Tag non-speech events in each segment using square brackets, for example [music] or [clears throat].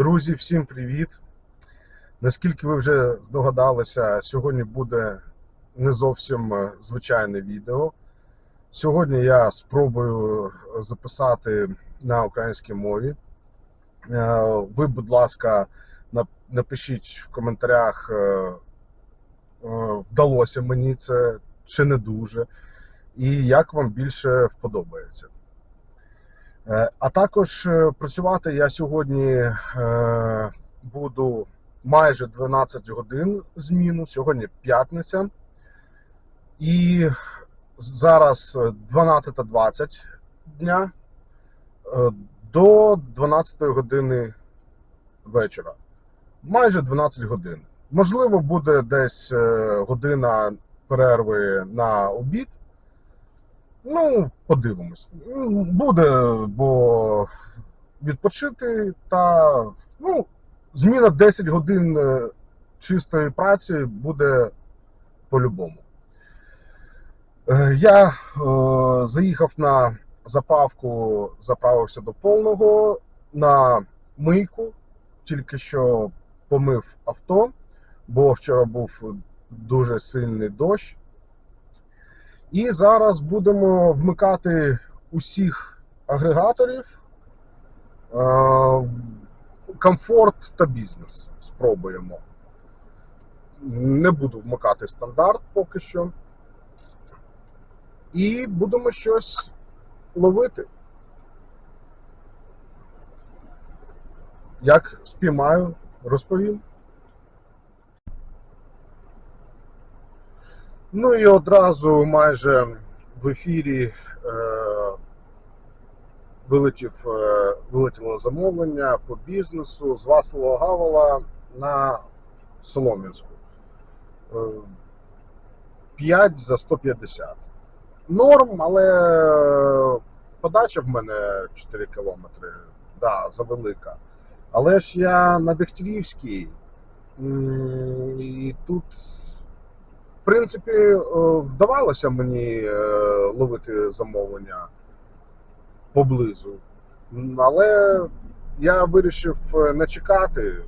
Друзі, всім привіт! Наскільки ви вже здогадалися, сьогодні буде не зовсім е, звичайне відео. Сьогодні я спробую записати на українській мові. Е, Ви, будь ласка, напишіть в коментарях, е, е, вдалося мені це чи не дуже, і як вам більше вподобається. Е, А також е, працювати я сьогодні е, буду майже 12 годин зміну. Сьогодні п'ятниця. І зараз е, 12.20 дня до 12 години вечора. Майже 12 годин. Можливо, буде десь година перерви на обід. Ну, подивимось. Буде, бо відпочити та ну, зміна 10 годин е, чистої праці буде по-любому. Е, Я е, заїхав на заправку, заправився до повного на мийку, тільки що помив авто, бо вчора був дуже сильний дощ. І зараз будемо вмикати усіх агрегаторів. Е, Комфорт та бізнес спробуємо. Не буду вмикати стандарт поки що. І будемо щось ловити. Як спіймаю, розповім. Ну і одразу майже в ефірі е, вилетів, е, вилетіло замовлення по бізнесу з Васлова Гавала на Солом'янську. Е, 5 за 150. Норм, але подача в мене 4 кілометри. Да, завелика. Але ж я на Дегтярівській. І тут в принципі, е, вдавалося мені е, ловити замовлення поблизу. Але я вирішив е, не чекати.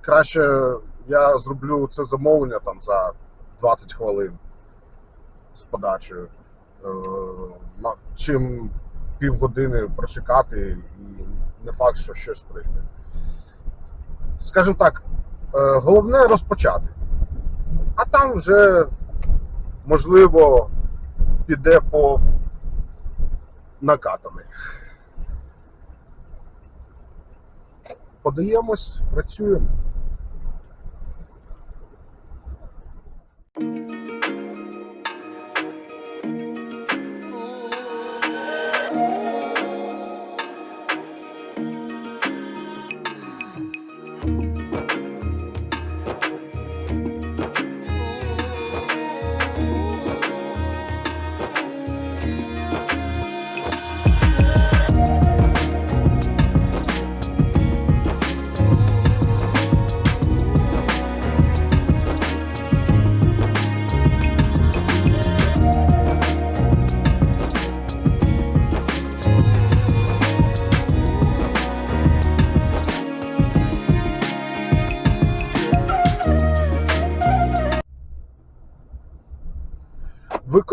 Краще я зроблю це замовлення там за 20 хвилин з подачею, чим півгодини прочекати, і не факт, що щось прийде. Скажімо так, головне розпочати. А там вже, можливо, піде по накатаний. Подаємось, працюємо.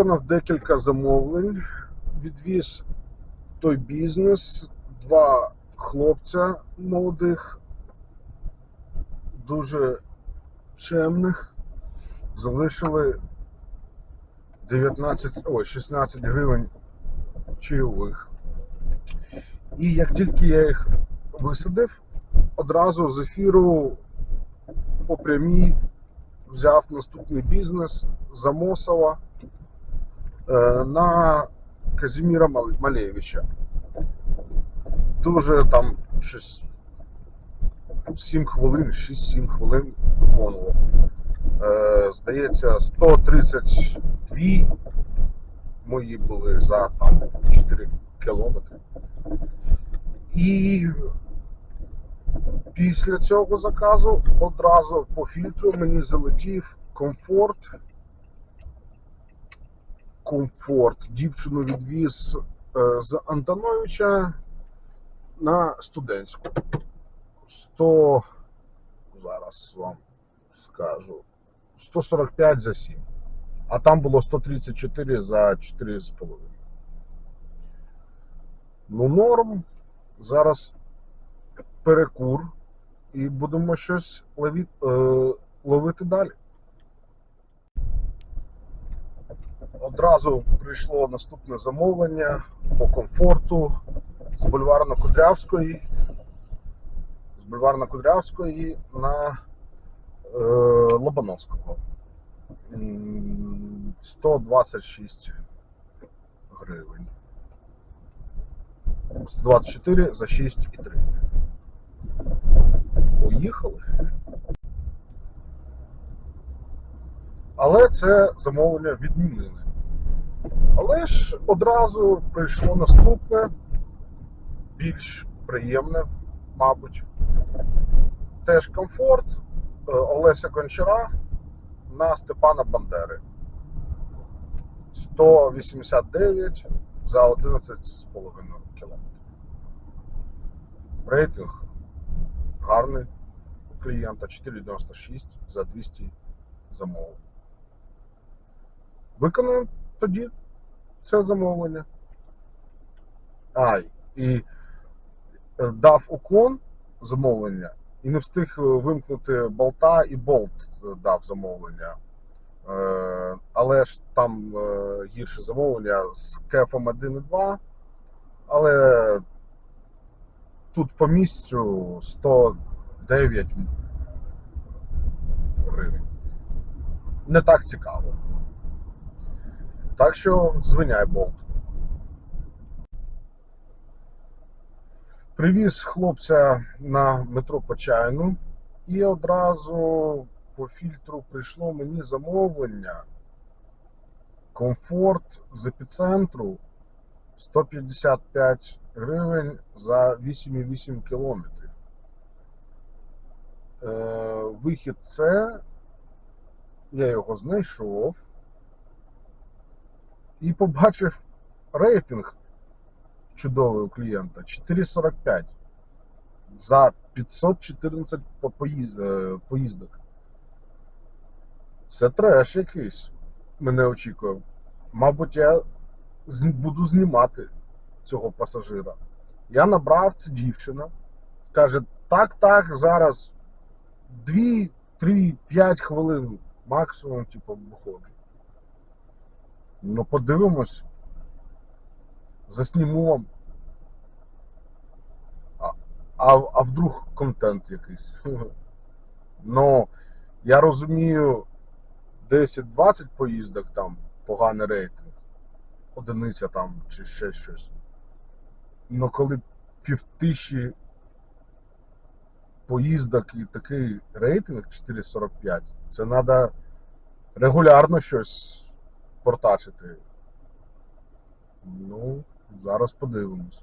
Виконав декілька замовлень, відвіз той бізнес, два хлопця молодих, дуже чемних, залишили 19, ой, 16 гривень чайових. І як тільки я їх висадив, одразу з ефіру по прямій взяв наступний бізнес з Амосова е, на Казіміра Малевича. Дуже там щось 7 хвилин, 6-7 хвилин виконував. Е, Здається, 132 мої були за там 4 кілометри. І після цього заказу одразу по фільтру мені залетів комфорт. Комфорт. Дівчину відвіз е, з Антоновича на студентську. 100, зараз вам скажу, 145 за 7. А там було 134 за 4,5. Ну, норм. Зараз перекур і будемо щось лові, е, ловити далі. Одразу прийшло наступне замовлення по комфорту з бульварно-Кудрявської. З бульварно-Кудрявської на е, Лобановського. 126 гривень. 124 за 6,3. Поїхали. Але це замовлення відмінили. Але ж одразу прийшло наступне, більш приємне, мабуть. Теж комфорт е, Олеся Гончара на Степана Бандери. 189 за 11,5 км. Рейтинг гарний у клієнта 4,96 за 200 замовлень. Виконаємо тоді це замовлення. А, і е, дав уклон замовлення і не встиг е, вимкнути болта і болт е, дав замовлення. Але ж там гірше замовлення з кефом 1,2. Але тут по місцю 109 гривень. Не так цікаво. Так що звиняй болт. Привіз хлопця на метро Почайну і одразу по фільтру прийшло мені замовлення. Комфорт з епіцентру 155 гривень за 8,8 кілометрів. Е, вихід це я його знайшов і побачив рейтинг чудовий у клієнта 4,45 за 514 по- поїз- е, поїздок. Це треш якийсь. Мене очікував. Мабуть, я буду знімати цього пасажира. Я набрав це дівчина. Каже: так, так, зараз 2, 3, 5 хвилин максимум, типу, виходжу. Ну, подивимось. Засніму вам. А, а, а вдруг контент якийсь. [laughs] Ну, я розумію, 10-20 поїздок там поганий рейтинг. Одиниця там чи ще щось. Ну коли півтисячі поїздок і такий рейтинг 4,45, це треба регулярно щось портачити. Ну, зараз подивимось.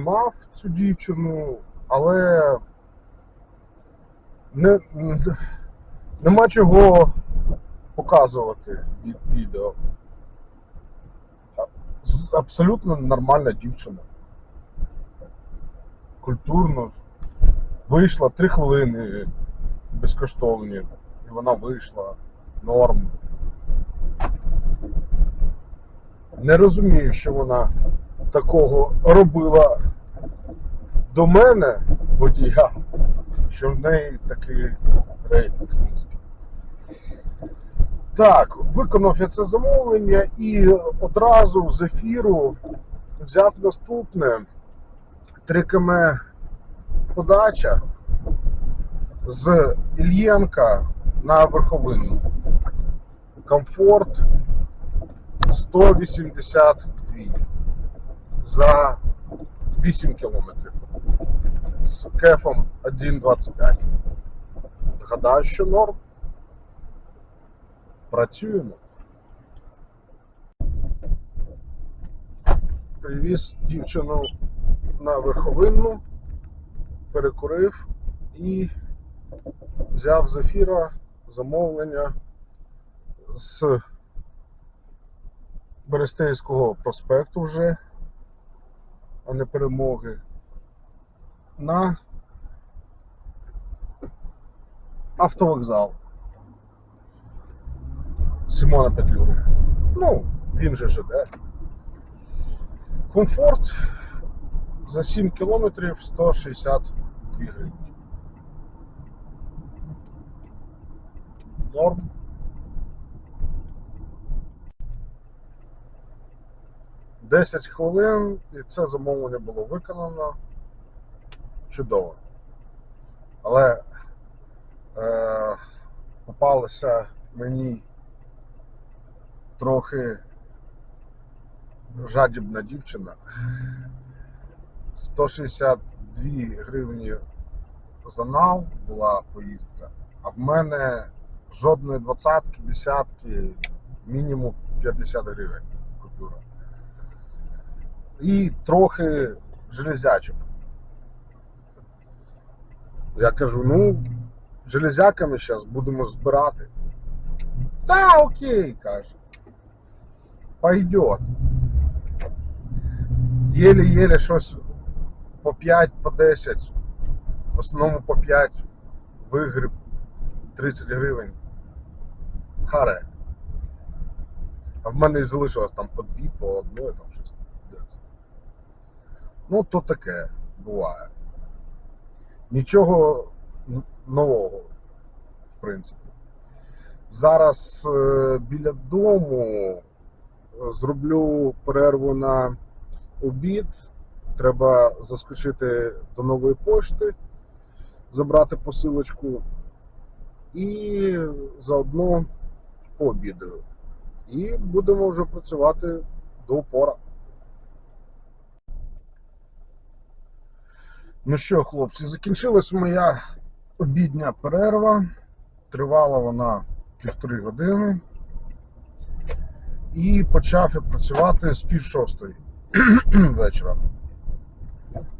Знімав цю дівчину, але не, нема чого показувати від відео. Абсолютно нормальна дівчина. Культурно. Вийшла три хвилини безкоштовні. І вона вийшла. Норм. Не розумію, що вона такого робила до мене водія, що в неї такий рейтинг низький. Так, виконав я це замовлення і одразу з ефіру взяв наступне 3 км подача з Ільєнка на верховину. Комфорт 182 за 8 кілометрів з кефом 1,25. Гадаю, що норм. Працюємо. Привіз дівчину на верховинну, перекурив і взяв з ефіра замовлення з Берестейського проспекту вже, а не перемоги, на автовокзал Симона Петлюри. Ну, він же ЖД. Комфорт за 7 кілометрів 162 гривні. Норм. Десять хвилин і це замовлення було виконано. Чудово. Але е, попалася мені трохи жадібна дівчина. 162 гривні за нал була поїздка, а в мене жодної двадцятки, десятки, мінімум 50 гривень купюра. І трохи железячок. Я кажу, ну, железяками зараз будемо збирати. Та окей, каже. Пойдет. Єле-єле щось по 5, по 10. В основному по 5 вигріб 30 гривень. Харе. А в мене і залишилось там по 2, по одної, там щось. Ну, то таке буває. Нічого нового, в принципі. Зараз е, біля дому е, зроблю перерву на обід. Треба заскочити до нової пошти, забрати посилочку і заодно пообідаю. І будемо вже працювати до упора. Ну що, хлопці, закінчилась моя обідня перерва. Тривала вона півтори години. І почав я працювати з пів шостої [clears throat] вечора.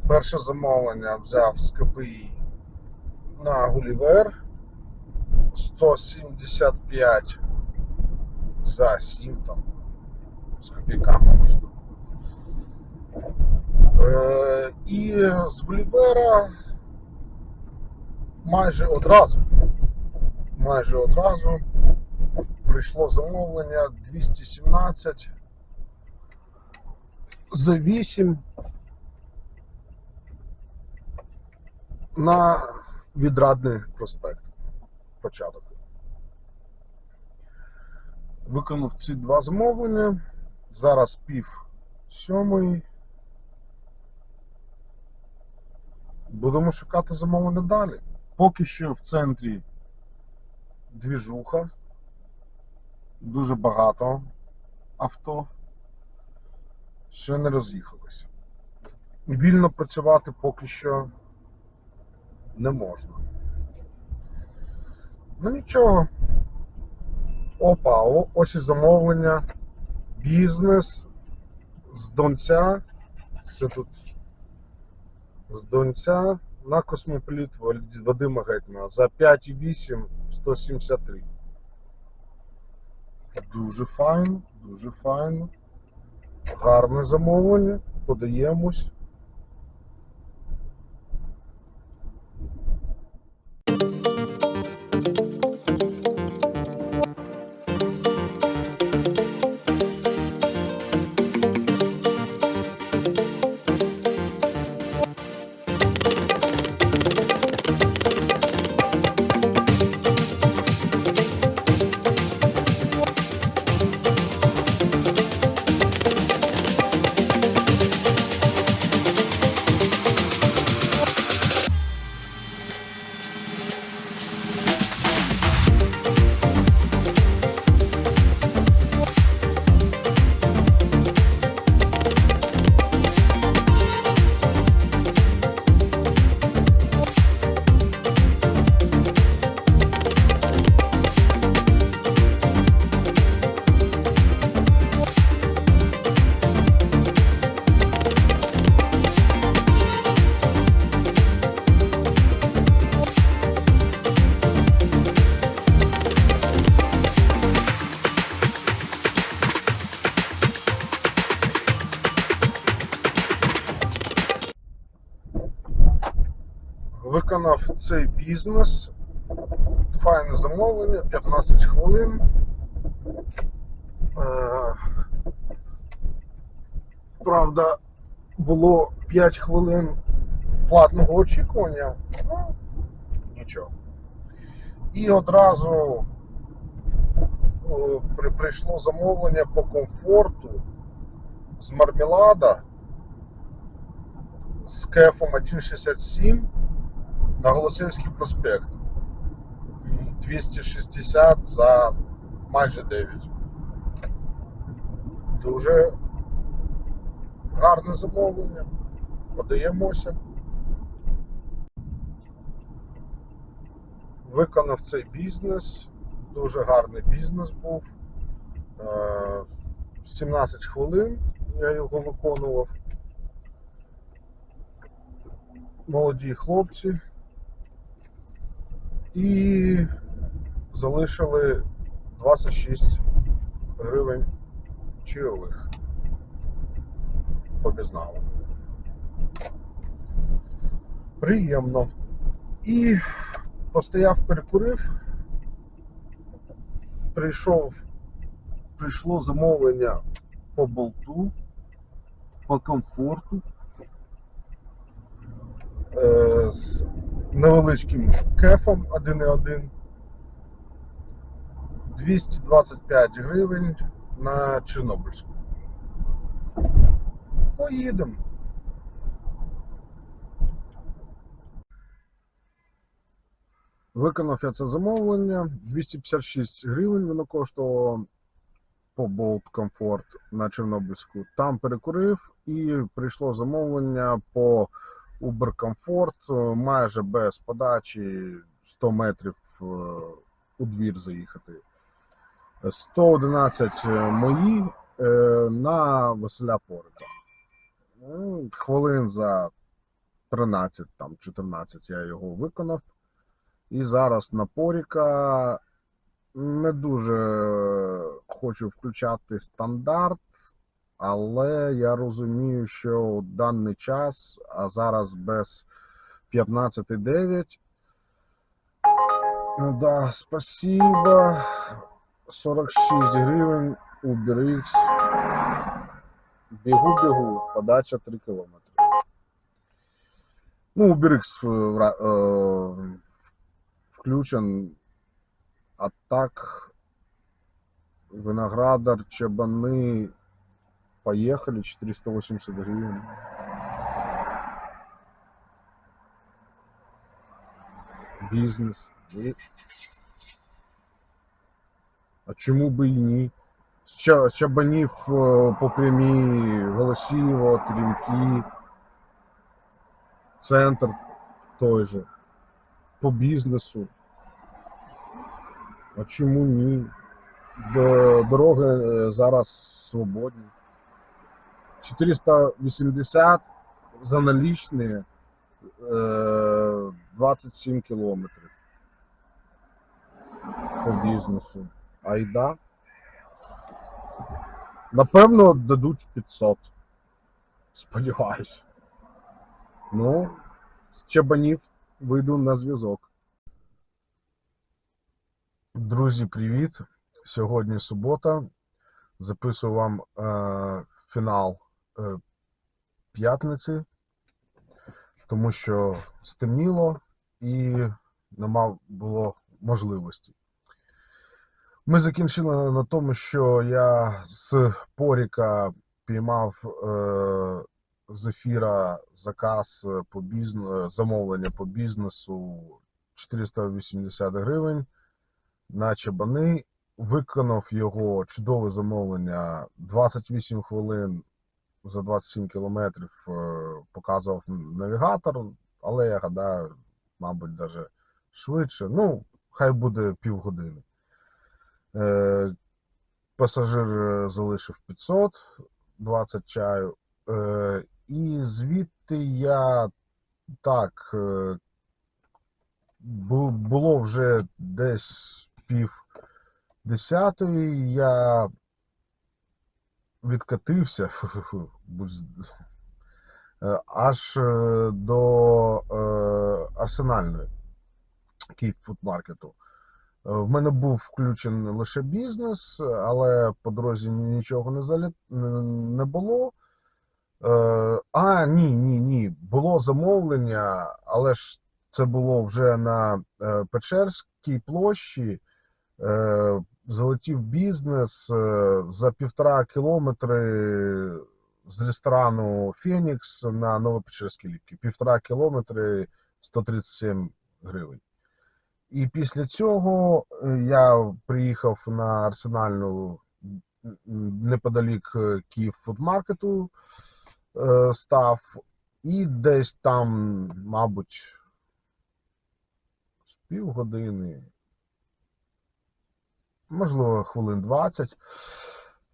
Перше замовлення взяв з КПІ на Гулівер 175 за 7 там з копійками можливо. Е, і з Гулівера майже одразу, майже одразу прийшло замовлення 217 за 8 на відрадний проспект. Початок. Виконав ці два замовлення. Зараз пів сьомої. Будемо шукати замовлення далі. Поки що в центрі двіжуха. Дуже багато авто. Ще не роз'їхалось. Вільно працювати поки що не можна. Ну нічого. Опа, ось і замовлення. Бізнес з Донця Все тут з Донця на космополіт Вадима Гетьмана за 5,8 173. Дуже файно, дуже файно. Гарне замовлення. Подаємось. Цей бізнес. Файне замовлення, 15 хвилин. Е, Правда, було 5 хвилин платного очікування. Ну, нічого. І одразу прийшло замовлення по комфорту з мармелада з кефом 1,67 на Голосівський проспект. 260 за майже 9. Дуже гарне замовлення. Подаємося. Виконав цей бізнес. Дуже гарний бізнес був. Е, 17 хвилин я його виконував. Молоді хлопці. І залишили 26 гривень чайових. Побізнали. Приємно. І постояв, перекурив. Прийшов, прийшло замовлення по болту, по комфорту. Е, з невеличким кефом 1,1. 225 гривень на Чорнобильську. Поїдемо. Виконав я це замовлення. 256 гривень воно коштувало по Bolt Comfort на Чорнобильську. Там перекурив і прийшло замовлення по Uber Comfort е, майже без подачі 100 метрів е, у двір заїхати. 111 мої е, на Василя Порика. Ну, Хвилин за 13, там 14 я його виконав. І зараз на Поріка не дуже хочу включати стандарт, але я розумію, що у даний час, а зараз без 15,9. Ну да, спасибо. 46 гривень UberX. Бігу-бігу, подача 3 кілометри. Ну, UberX е, е, включен. А так, виноградар, чабани, поехали, 480 гривен. Бізнес. А чому би і ні? Чабанів е, по прямій Голосіво, Трімки, центр той же. По бізнесу. А чому ні? Дороги е, зараз свободні. 480 за налічні е, 27 кілометрів по бізнесу. Айда. Напевно, дадуть 500. Сподіваюсь. Ну, з чабанів вийду на зв'язок. Друзі, привіт! Сьогодні субота. Записую вам е, фінал п'ятниці, тому що стемніло і нема було можливості. Ми закінчили на тому, що я з Поріка піймав е, з ефіра заказ по бізнесу, замовлення по бізнесу 480 гривень на чабани. Виконав його чудове замовлення 28 хвилин за 27 кілометрів е, показував навігатор, але я гадаю, мабуть, навіть швидше. Ну, хай буде півгодини. Е, Пасажир е, залишив 500, 20 чаю. І звідти я так було вже десь пів десятої. Я відкатився [laughs] е, аж е, до е, арсенальної Київ фудмаркету. В мене був включений лише бізнес, але по дорозі нічого не заліт... не- було. А, ні, ні, ні. Було замовлення, але ж це було вже на Печерській площі. Е, Залетів бізнес е, за півтора кілометри з ресторану Фенікс на Новопечерській ліпці. Півтора кілометри 137 гривень. І після цього е, я приїхав на арсенальну неподалік Київ фудмаркету став, і десь там, мабуть, з півгодини, можливо, хвилин 20.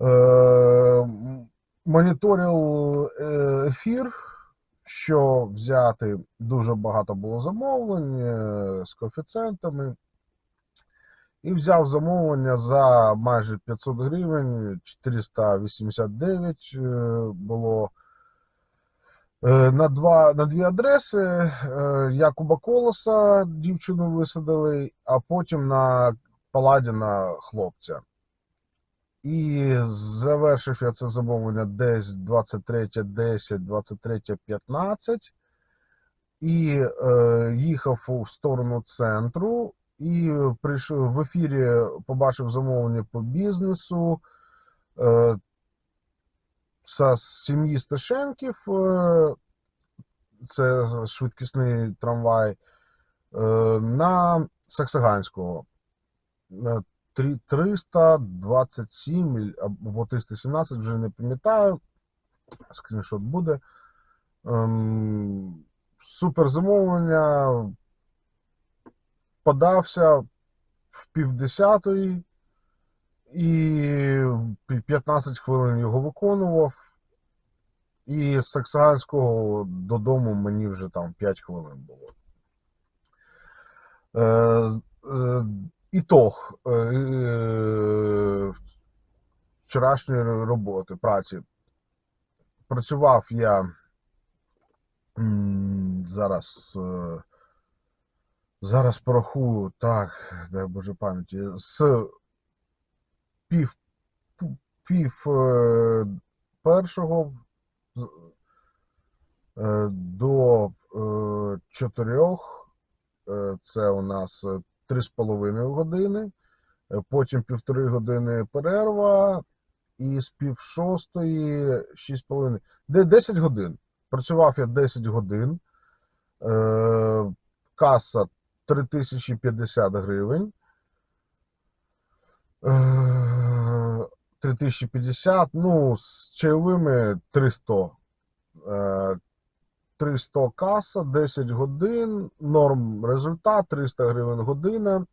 Е, моніторив е, ефір, що взяти дуже багато було замовлень е, з коефіцієнтами. І взяв замовлення за майже 500 гривень, 489 е, було. На, два, на дві адреси Якуба Колоса дівчину висадили, а потім на Паладіна хлопця. І завершив я це замовлення десь 23.10, 23.15. І е, їхав у сторону центру. І прийшов в ефірі, побачив замовлення по бізнесу. Е, з сім'ї Сташенків, е, це швидкісний трамвай, е, на Саксаганського. Е, три- 327 або 317, вже не пам'ятаю. Скріншот буде. Ем, Супер замовлення. Подався в півдесятої і 15 хвилин його виконував. І з Саксаганського додому мені вже там 5 хвилин було. Е, е, ітог е, е, вчорашньої роботи, праці. Працював я зараз. е, Зараз порахую, так, дай Боже пам'яті, з пів, пів е, першого до чотирьох, це у нас е, три з половиною години, е, потім півтори години перерва, і з пів шостої шість з половиною. Де 10 годин. Працював я 10 годин. Е, Каса 3050 гривень. Е, 3050, ну, з чайовими 300. Е, 300 каса, 10 годин, норм результат 300 гривень година.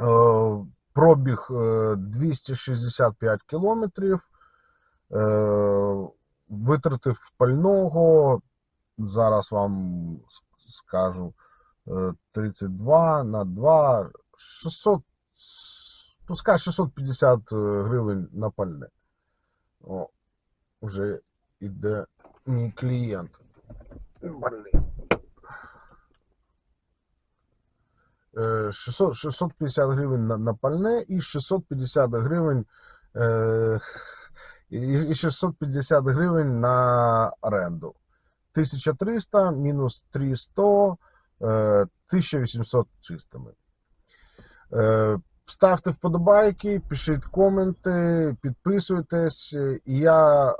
Е, Пробіг е, 265 кілометрів. Е, витратив пального. Зараз вам скажу е, 32 на 2, 600, пускай 650 гривень на пальне. О, вже іде мій клієнт. Больний. Е, 600, 650 гривень на, на пальне і 650 гривень е, і 650 гривень на оренду. 1300 мінус 300, е, 1800 чистими. Е, Ставте вподобайки, пишіть коменти, підписуйтесь, і я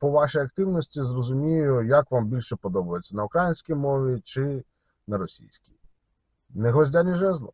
по вашій активності зрозумію, як вам більше подобається на українській мові чи на російській. Не гвоздя, ні жезло.